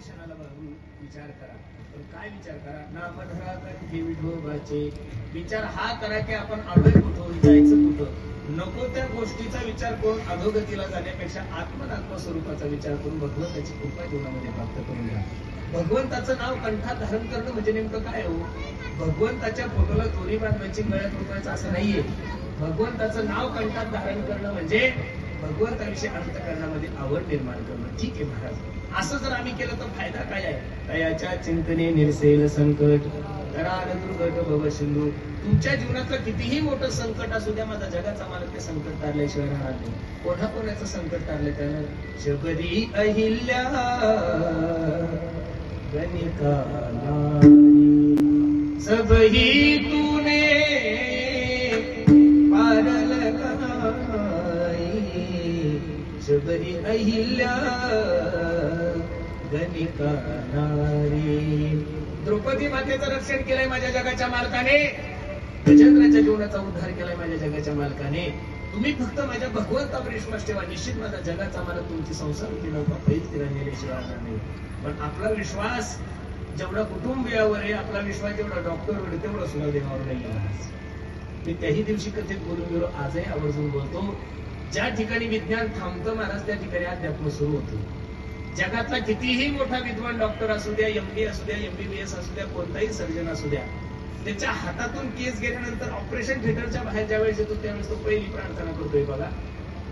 क्षणाला बघून विचार करा. पण काय विचार करा? ना धरा कंठी विठोबाचे विचार हा करा की आपण आलोय कुठं जायचं कुठं? नको त्या गोष्टीचा विचार करून अधोगतीला जाण्यापेक्षा आत्मनात्म स्वरूपाचा विचार करून भगवंताची कृपा जीवनामध्ये प्राप्त करून घ्या. भगवंताचं नाव कंठात धारण करणं म्हणजे नेमकं काय हो? भगवंताच्या फोटोला दोरी बांधवायची गळ्यात रुपयाचं असं नाहीये. भगवंताचं नाव कंठात धारण करणं म्हणजे भगवंताविषयी अंतकरणामध्ये आवड निर्माण करणं. ठीक आहे महाराज. असं जर आम्ही केलं तर फायदा काय आहे? तयाच्या चिंतने निरसेल संकट. भव सिंधू. तुमच्या जीवनातलं कितीही मोठं संकट असू द्या माझा जगाचा मालक ते संकट टाळल्याशिवाय राहणार नाही. कोणा कोणाचं संकट टाळलं त्यानं शबरी अहिल्या. गणिका सबही तू शबरी अहिल्या गणिका नारी द्रौपदी मातेचं रक्षण केलंय माझ्या जगाच्या मालकाने. गजेंद्राच्या जीवनाचा उद्धार केलाय माझ्या जगाच्या मालकाने. तुम्ही फक्त माझ्या भगवंता विश्वास ठेवा. निश्चित माझा जगाचा मला तुमची संसार केला पैज तिला नेल्याशिवाय नाही पण आपला विश्वास जेवढा कुटुंबियावर आहे आपला विश्वास जेवढा डॉक्टरवर तेवढा सुद्धा देवावर नाही मी त्याही दिवशी कथेत बोलून गेलो. आजही आवर्जून बोलतो. ज्या ठिकाणी विज्ञान थांबतं महाराज त्या ठिकाणी अध्यात्म सुरू होतो. जगातला कितीही मोठा विद्वान डॉक्टर असू द्या एमडी असू द्या एमबीबीएस असू द्या कोणताही सर्जन असू द्या त्याच्या हातातून केस गेल्यानंतर ऑपरेशन थिएटरच्या बाहेर ज्या वेळेस येतो त्यावेळेस तो पहिली प्रार्थना करतोय बघा.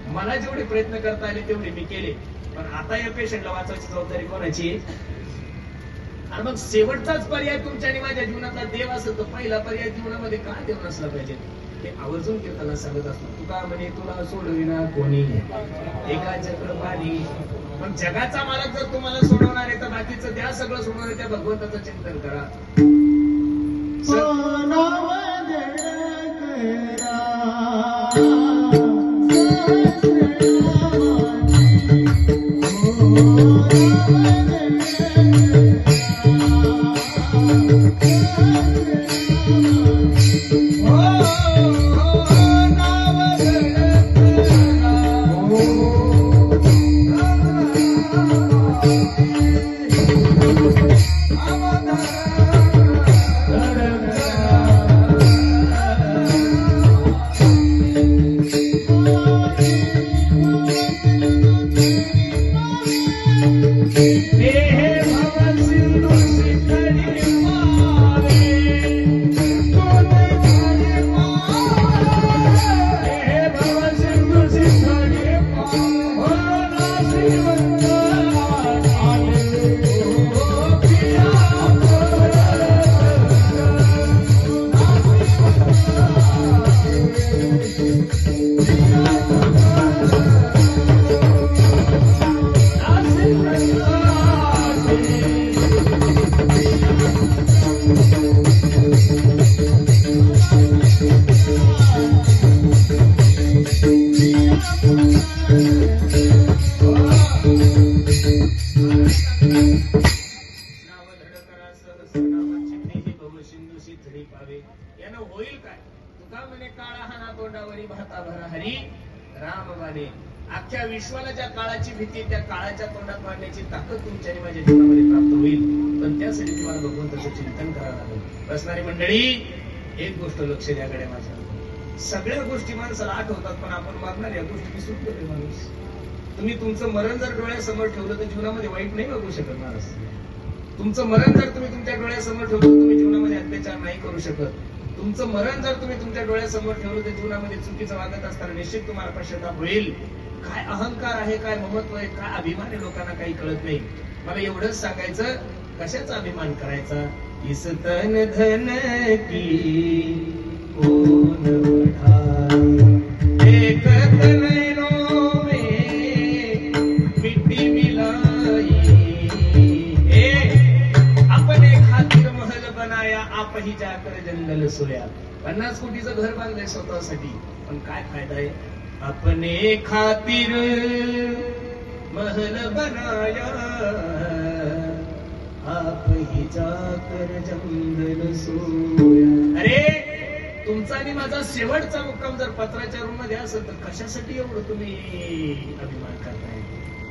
मला जेवढे प्रयत्न करता आले तेवढे मी केले. पण आता या पेशंटला वाचवायची जबाबदारी कोणाची? आणि मग शेवटचाच पर्याय तुमच्या आणि माझ्या जीवनातला देव असेल तर पहिला पर्याय जीवनामध्ये का देव नसला पाहिजे? ते आवर्जून कीर्तनात सांगत असतो तुका म्हणे तुला सोडविना कोणी एका चक्रपाणी पण जगाचा मालक जर तुम्हाला सोडवणार आहे तर बाकीचं द्या सगळं सोडवणार आहे, त्या भगवंताचं चिंतन करा. भवसिंधूशी झडी पावे. यानं होईल काय? तुका म्हणे काळा हाना तोंडावरी भाता भरा हरी. राम माने. अख्ख्या विश्वाला ज्या काळाची भीती त्या काळाच्या तोंडात मांडण्याची ताकद तुमच्या आणि माझ्या जीवनामध्ये प्राप्त होईल. पण त्यासाठी तुम्हाला भगवंताचं चिंतन करावं लागेल. बसणारी मंडळी एक गोष्ट लक्ष द्याकडे माझ्या. सगळ्या गोष्टी माणसाला आठवतात पण आपण मागणार या गोष्टी विसरून गेले माणूस. तुम्ही तुमचं मरण जर डोळ्यासमोर ठेवलं तर जीवनामध्ये वाईट नाही बघू शकत महाराज तुमचं मरण जर तुम्ही तुमच्या डोळ्यासमोर ठेवलं तुम्ही अत्याचार नाही करू शकत. तुमचं मरण जर तुम्ही तुमच्या डोळ्यासमोर ठेवलं तर जीवनामध्ये चुकीचं वागत असताना निश्चित तुम्हाला पश्चाताप होईल. काय अहंकार आहे काय महत्त्व आहे काय अभिमान आहे लोकांना काही कळत नाही. मला एवढंच सांगायचं कशाचा अभिमान करायचा? इस धन धन की जाकर सोया पन्नास कोटीचं घर बांधलंय स्वतःसाठी. पण काय फायदा आहे? अपने खातीर महल बनाया. आप ही जाकर जंगल सोया. अरे तुमचा आणि माझा शेवटचा मुक्काम जर पत्राच्या रूममध्ये असेल तर कशासाठी एवढं तुम्ही अभिमान करताय?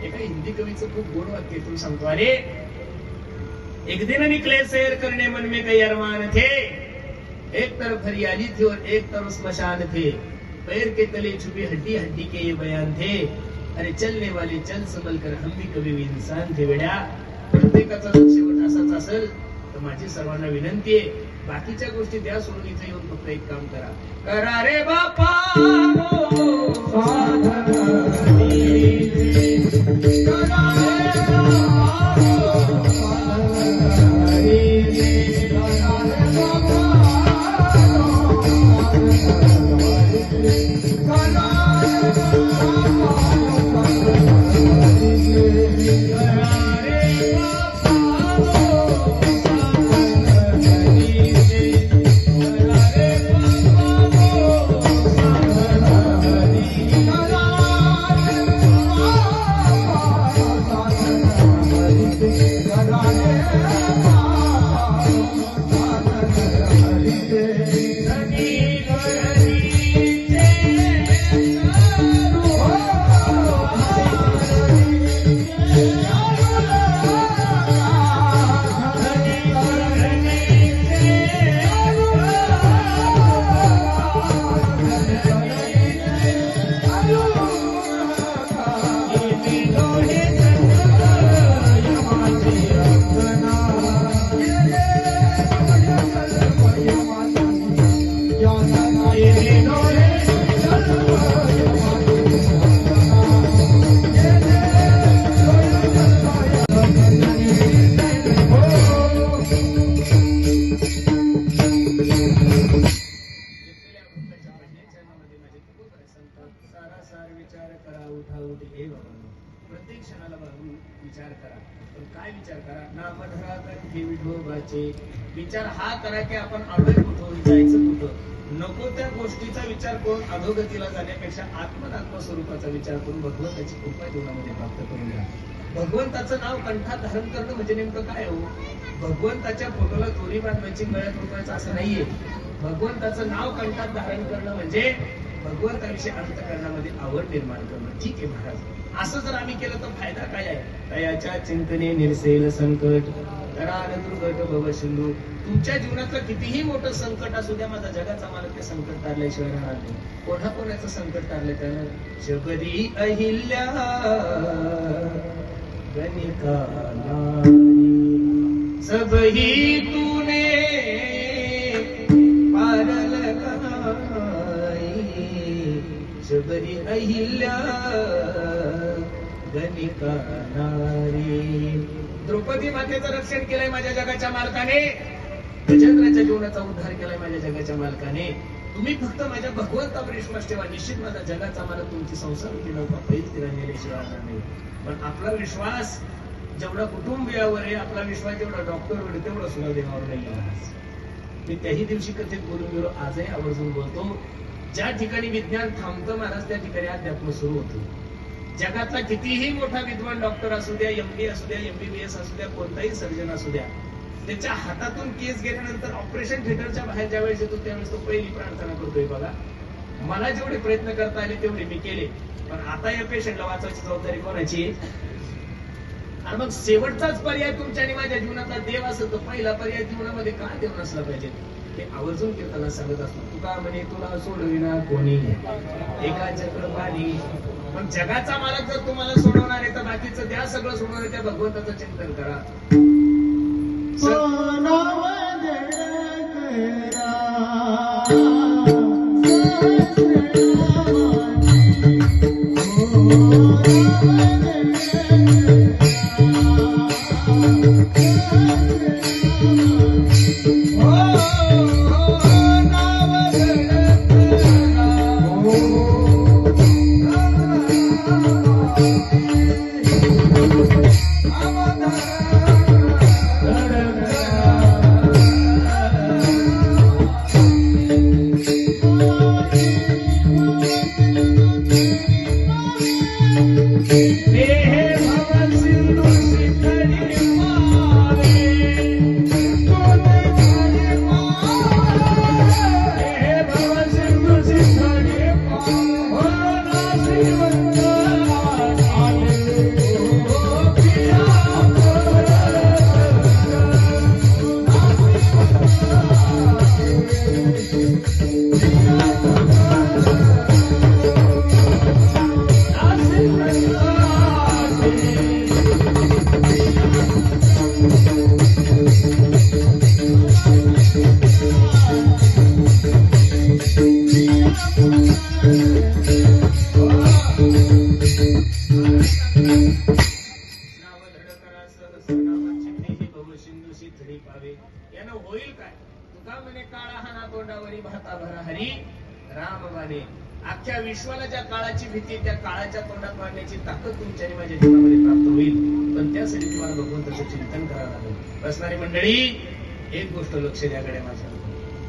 एका हिंदी कवीचं खूप गोड वाक्य तुम्ही सांगतो अरे एक दिन निकले सैर करने मन में कई अरमान थे. एक तरफ हरियाली थी और एक तरफ स्मशान थे। पैर के तले छुपी हड्डी हड्डी के ये बयान थे। अरे चलने वाले चल संभल कर हम भी कभी भी इंसान थे वेड्या प्रत्येकाचा शेवट असाच असेल तर माझी सर्वांना विनंती आहे बाकीच्या गोष्टी द्या सोडून इथे येऊन फक्त एक काम करा. करा रे बापा! गोष्टीचा विचार करून अधोगतीला जाण्यापेक्षा आत्मनात्म स्वरूपाचा विचार करून भगवंताची कृपा जीवनामध्ये प्राप्त करून घ्या. भगवंताचं नाव कंठात धारण करणं म्हणजे नेमकं काय हो? भगवंताच्या फोटोला दोरी बांधवायची गळ्यात उतरायचं असं नाहीये. भगवंताचं नाव कंठात धारण करणं म्हणजे भगवंताविषयी अंतकरणामध्ये आवड निर्माण करणं. ठीक आहे महाराज. असं जर आम्ही केलं तर फायदा काय आहे? तयाच्या चिंतने निरसेल संकट. करार दुर्गट भव सिंधू तुमच्या जीवनातलं कितीही मोठं संकट असू द्या माझा जगाचा मला ते संकट टारल्याशिवाय राहणार नाही. कोणा कोणाचं संकट टारलं त्यानं शबरी अहिल्या गणिका नारी तुने तूने पारल जगदी शबरी अहिल्या गणिका नारी द्रौपदी मातेचं रक्षण केलंय माझ्या जगाच्या मालकाने. गजेंद्राच्या जीवनाचा उद्धार केलाय माझ्या जगाच्या मालकाने. तुम्ही फक्त माझ्या भगवंता विश्वास ठेवा. निश्चित माझा जगाचा मला तुमची संसार नव्हता पहिली राहणार नाही. पण आपला विश्वास जेवढा कुटुंबियावर आहे आपला विश्वास जेवढा डॉक्टरवर आहे तेवढा सुद्धा देवावर नाही मी त्याही दिवशी कथेत बोलून गेलो. आजही आवर्जून बोलतो. ज्या ठिकाणी विज्ञान थांबतं महाराज त्या ठिकाणी अध्यात्म सुरू होतं. जगातला कितीही मोठा विद्वान डॉक्टर असू द्या एमडी असू द्या एमबीबीएस असू द्या कोणताही सर्जन असू द्या त्याच्या हातातून केस गेल्यानंतर ऑपरेशन थिएटरच्या बाहेर ज्या वेळेस येतो त्यावेळेस तो पहिली प्रार्थना करतोय बघा. मला जेवढे प्रयत्न करता आले तेवढे मी केले. पण आता या पेशंटला वाचवायची जबाबदारी कोणाची? आणि मग शेवटचाच पर्याय तुमच्या आणि माझ्या जीवनातला देव असेल तर पहिला पर्याय जीवनामध्ये का देव नसला पाहिजे? ते आवर्जून कीर्तनात सांगत असतो तुका म्हणे तुला सोडविना कोणी एका चक्र पाणी मग जगाचा मालक जर तुम्हाला सोडवणार आहे तर बाकीचं द्या सगळं सोडवणार त्या भगवंताचं चिंतन करा. चिंतन करावं लागेल. बसणारी मंडळी एक गोष्ट लक्ष द्याकडे माझ्या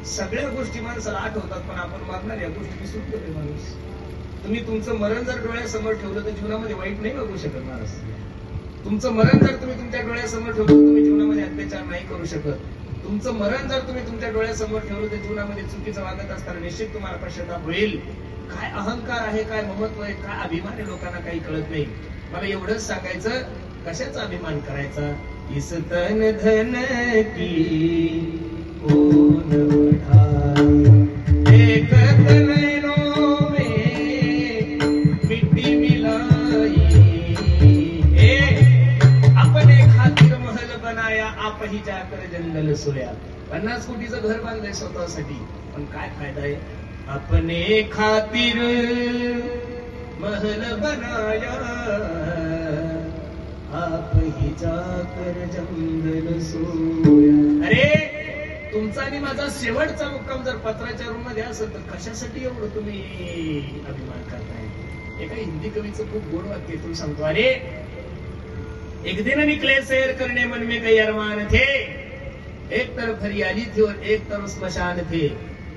सगळ्या गोष्टी माणसाला आठवतात पण आपण मागणार या गोष्टी विसरून गेले माणूस. तुम्ही तुमचं मरण जर डोळ्यासमोर ठेवलं तर जीवनामध्ये वाईट नाही बघू शकत माणूस. तुमचं मरण जर तुम्ही तुमच्या डोळ्यासमोर ठेवलं तर तुम्ही जीवनामध्ये अत्याचार नाही करू शकत. तुमचं मरण जर तुम्ही तुमच्या डोळ्यासमोर ठेवलं तर जीवनामध्ये चुकीचं वागत असताना निश्चित तुम्हाला पश्चाताप होईल. काय अहंकार आहे काय महत्त्व आहे काय अभिमान आहे लोकांना काही कळत नाही. मला एवढंच सांगायचं कशाचा अभिमान करायचा? इस तन धन की कोण बढ़ाई एक तनयनों में मिट्टी मिलाई। ए, अपने खातिर महल बनाया आप ही जाकर जंगल सोया। पन्नास कोटीचं घर बांधलंय स्वतःसाठी. पण काय फायदा आहे? अपने खातिर महल बनाया आप ही जाकर जंगल सोया अरे तुमचा आणि माझा शेवटचा मुक्काम जर पत्राच्या रूममध्ये असेल तर कशासाठी एवढं तुम्ही अभिमान करताय? एका हिंदी कवीचं खूप गोड वाक्य तुम्ही सांगतो अरे एक दिन निकले सैर करने मन में कई अरमान थे. एक तरफ हरियाली थी और एक तरफ स्मशान थे.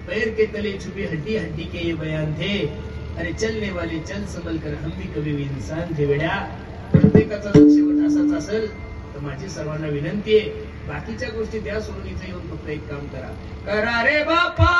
पैर के तले छुपी हड्डी हड्डी के ये बयान थे. अरे चलने वाले चल संभल कर हम भी कभी भी इंसान थे बेटा। प्रत्येकाचा जर शेवट असाच असेल तर माझी सर्वांना विनंती आहे बाकीच्या गोष्टी द्या सोडून इथे येऊन फक्त एक काम करा. करा रे बापा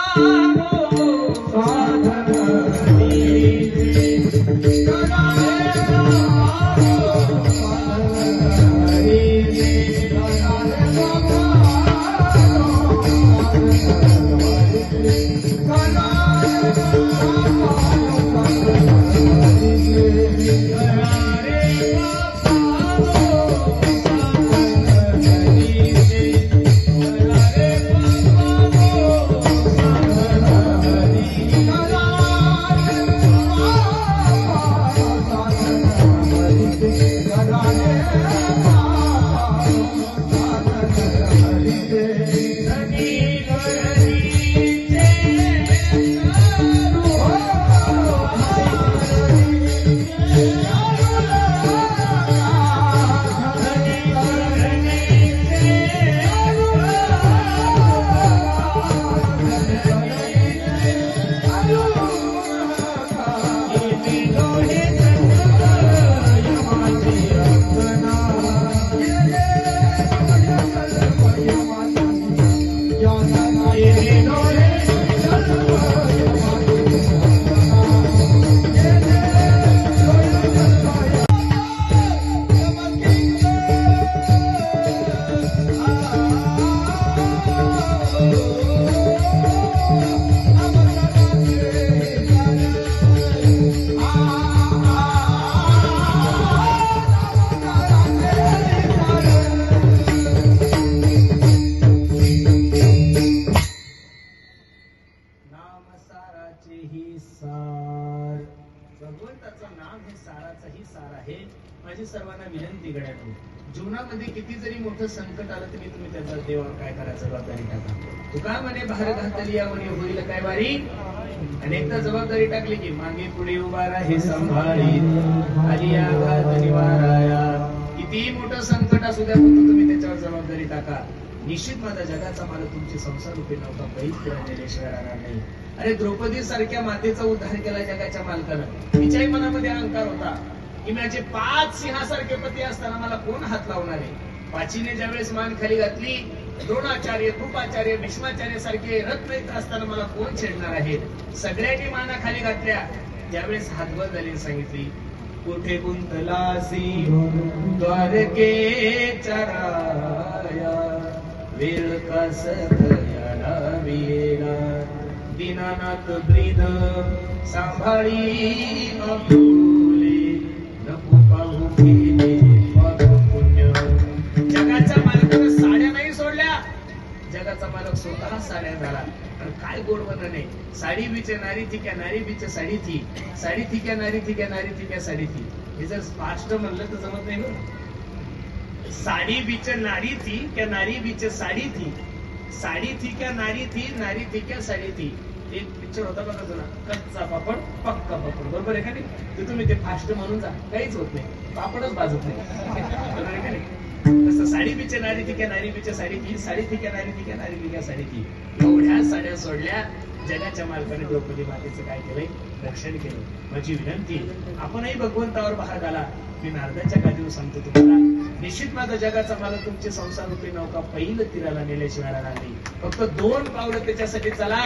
कोणतं संकट आलं तरी तुम्ही त्याचा देवा काय करायचं जबाबदारी टाका. तुका म्हणे बाहेर घातली या म्हणे होईल काय वारी? अनेकदा जबाबदारी टाकली की मागे पुढे उभा राही सांभाळी. आली या घात निवाराया कितीही मोठं संकट असू द्या फक्त तुम्ही त्याच्यावर जबाबदारी टाका. निश्चित माझा जगाचा मला तुमचे संसार रूपी नव्हता बैल फिरण्याशिवाय राहणार नाही. अरे द्रौपदी सारख्या मातेचा उद्धार केला जगाच्या मालकानं. तिच्याही मनामध्ये अहंकार होता. की माझे पाच सिंहासारखे पती असताना मला कोण हात लावणार आहे? पाचीने ज्यावेळेस मान खाली घातली द्रोणाचार्य कृपाचार्य भीष्माचार्य सारखे रत्न असताना मला कोण छेडणार आहे? सगळ्यांनी माना खाली घातल्या. त्यावेळेस हातभर झाली सांगितली कुठे गुंतलासी? द्वारके चराया वेळ कस याला वेला ब्रीद सांभाळी अपुले नको पाहू केले मालक स्वतः साड्या झाला पण काय गोड बनलं नाही साडी बिचे नारी थी नारी बिचे साडी थी. साडी थी नारी थी नारी थी साडी थी. हे जर स्पष्ट म्हणलं तर जमत नाही ना. साडी बीच नारी थी क्या नारी बीच साडी थी. साडी थी क्या नारी थी नारी थी क्या साडी थी. एक पिक्चर होता बघा तुला कच्चा पापड पक्का पापड. बरोबर आहे का नाही? ते तुम्ही ते फास्ट म्हणून जा. काहीच होत नाही. पापडच भाजत नाही. बरोबर आहे का नाही? तसं साडी पिचे नारी थी नारी बिचे साडी थी साडी थी नारी थी नारी पिक्या साडी थी एवढ्या साड्या सोडल्या जगाच्या मालकाने द्रौपदी मातेचं काय केलंय? रक्षण केलं माझी विनंती आपणही भगवंतावर भाग आला मी नारदाच्या गादीवर सांगतो तुम्हाला निश्चित माझा जगाचा मला तुमचे संसार रूपी नौका पहिलं तीराला नेल्याशिवाय राहणार नाही. फक्त दोन पावलं त्याच्यासाठी चला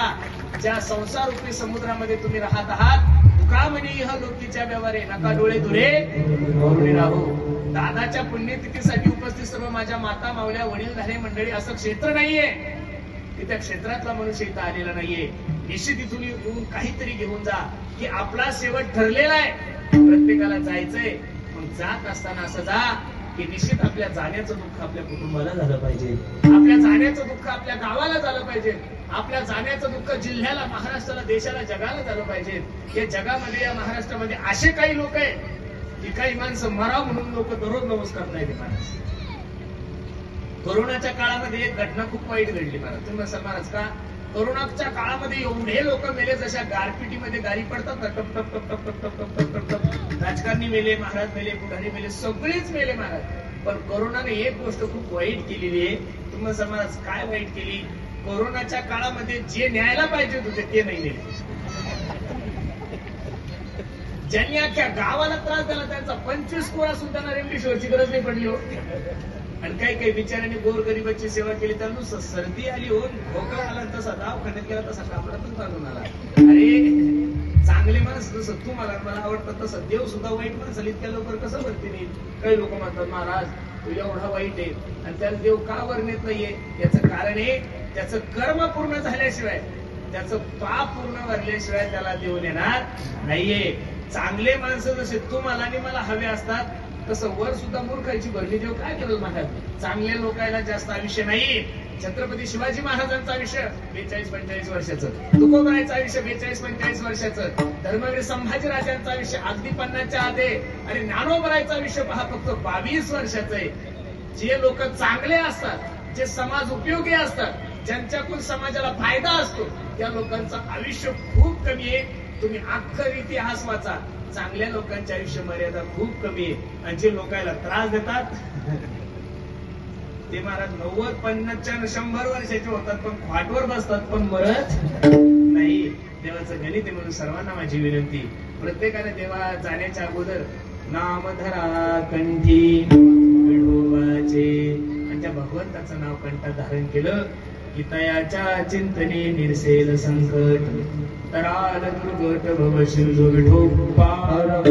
ज्या संसार रूपी समुद्रामध्ये तुम्ही राहत आहात. तुका म्हणे ह लोकीच्या व्यवहारे नका डोळे दुरे राहू. दादाच्या पुण्यतिथीसाठी उपस्थित सर्व माझ्या माता मावल्या वडीलधारे मंडळी असं क्षेत्र नाहीये. की त्या क्षेत्रातला मनुष्य इथं आलेला नाहीये. निश्चित इथून येऊन काहीतरी घेऊन जा की आपला शेवट ठरलेला आहे. प्रत्येकाला जायचंय. मग जात असताना असं जा की निश्चित आपल्या जाण्याचं दुःख आपल्या कुटुंबाला झालं पाहिजे. आपल्या जाण्याचं दुःख आपल्या गावाला झालं पाहिजे. आपल्या जाण्याचं दुःख जिल्ह्याला महाराष्ट्राला देशाला जगाला झालं पाहिजे. या जगामध्ये या महाराष्ट्रामध्ये असे काही लोक आहेत की काही माणसं मराव म्हणून लोक दररोज नमस्कार नाही महाराज. कोरोनाच्या काळामध्ये एक घटना खूप वाईट घडली महाराज. तुम्ही असं महाराज का? कोरोनाच्या काळामध्ये एवढे लोक मेले जशा गारपिटीमध्ये गाडी पडतात ना टप टप टप टप टप टप टप टप टप. राजकारणी मेले महाराज मेले पुढारी मेले सगळेच मेले महाराज. पण कोरोनाने एक गोष्ट खूप वाईट केलेली आहे. तुम्ही असं महाराज काय वाईट केली? कोरोनाच्या काळामध्ये जे न्यायला पाहिजे होते ते नाही नेले. ज्यांनी अख्ख्या गावाला त्रास झाला त्यांचा पंचवीस कोळा सुद्धा ना रेमडेसिवीरची गरज नाही पडली हो. आणि काही काही बिचाऱ्यांनी गोरगरिबाची सेवा केली तर नुसतं सर्दी आली होऊन खोकला आला तसा दवाखान्यात गेला तसा कापडातच बांधून आला. अरे चांगले माणस जसं तू मला मला आवडतात तसं. देव सुद्धा वाईट माणसाला इतक्या लवकर कसं भरती नाही काही लोक म्हणतात महाराज तू एवढा वाईट आहे. आणि त्याला देव का वर्णित नाहीये? याचं कारण आहे त्याचं कर्म पूर्ण झाल्याशिवाय त्याचं पाप पूर्ण भरल्याशिवाय त्याला देव येणार नाहीये. चांगले माणसं जसे तुम्हाला आणि मला हवे असतात तसं वर सुद्धा मूर्खाची भरली. देव काय करेल महाराज चांगल्या लोकांना जास्त आयुष्य नाही छत्रपती शिवाजी महाराजांचं आयुष्य बेचाळीस पंचेचाळीस वर्षाचं. तुकोबाईचं आयुष्य बेचाळीस पंचेचाळीस वर्षाचं. धर्मवीर संभाजी राजांचं आयुष्य अगदी पन्नासच्या आधे. आणि ज्ञानोबरायचं आयुष्य पहा फक्त बावीस वर्षाचं आहे. जे लोक चांगले असतात जे समाज उपयोगी असतात ज्यांच्याकडून समाजाला फायदा असतो त्या लोकांचं आयुष्य खूप कमी आहे. तुम्ही अख्खर इतिहास वाचा. चांगल्या लोकांचे आयुष्य मर्यादा खूप कमी आहे. आणि जे लोकांना त्रास देतात ते महाराज नव्वद पन्नासच्या शंभर वर्षाचे होतात पण खाटवर बसतात पण मरत नाही. देवाचं गणित आहे म्हणून सर्वांना माझी विनंती. प्रत्येकाने देवा जाण्याच्या अगोदर नाम धरा कंठी विठोबाचे आणि त्या भगवंताचं नाव कंठात धारण केलं. हितयाच्या चिंतने निरसेल संकट. तराल दुर्गत भव सिंधु पार